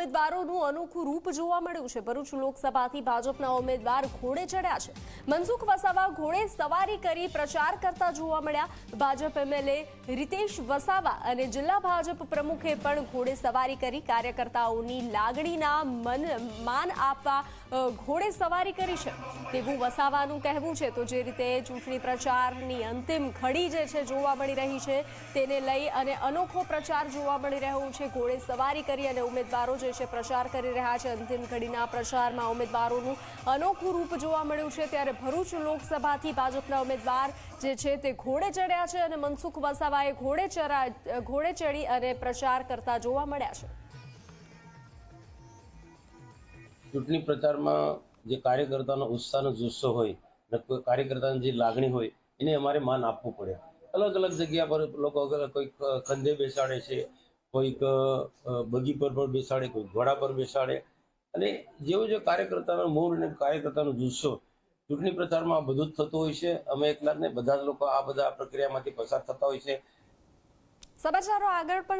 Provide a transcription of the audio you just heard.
ઉમેદવારોનું અનોખું રૂપ જોવા મળ્યું છે. ભરૂચ લોકસભાથી ભાજપના ઉમેદવાર ઘોડે ચડ્યા છે. મનસુખ વસાવા ઘોડે સવારી કરી પ્રચાર કરતા જોવા મળ્યા. ભાજપ એમએલએ રીતેશ વસાવા અને જિલ્લા ભાજપ પ્રમુખે પણ ઘોડે સવારી કરી કાર્યકર્તાઓની લાગણીના મન, માન આપવા ઘોડે સવારી કરી છે. તેવું વસાવાનું કહેવું છે તો જે રીતે ચૂંટણી પ્રચારની અંતિમ ઘડી જે છે જોવા મળી રહી છે તેને લઈ અને અનોખો પ્રચાર જોવા મળી રહ્યો છે. ઘોડે સવારી કરી અને ઉમેદવારો જે છે પ્રચાર કરી રહ્યા છે. અંતિમ ઘડીના પ્રચારમાં ઉમેદવારોનું અનોખું રૂપ જોવા મળ્યું છે. ત્યારે ભરૂચ લોકસભાથી ભાજપના ઉમેદવાર જે છે તે ઘોડે ચડ્યા છે અને મનસુખ વસાવાએ ઘોડે ચરા, ઘોડે ચડી અને પ્રચાર કરતા જોવા મળ્યા છે. ચૂંટણી પ્રચારમાં જે કાર્યકર્તાનો ઉત્સાહનો જુસ્સો હોય અને કાર્યકર્તાની જે લાગણી હોય એને અમારે માન આપવું પડે. અલગ અલગ જગ્યા પર લોકો કોઈ કોઈક બેસાડે છે કોઈક બગી પર પણ બેસાડે, કોઈક ઘોડા પર બેસાડે. અને જેવો જે કાર્યકર્તાનો મૂળ અને કાર્યકર્તાનો જુસ્સો ચૂંટણી પ્રચારમાં બધું જ થતું હોય છે. અમે એકલા બધા જ લોકો આ બધા પ્રક્રિયામાંથી પસાર થતા હોય છે. સમાચારો આગળ પણ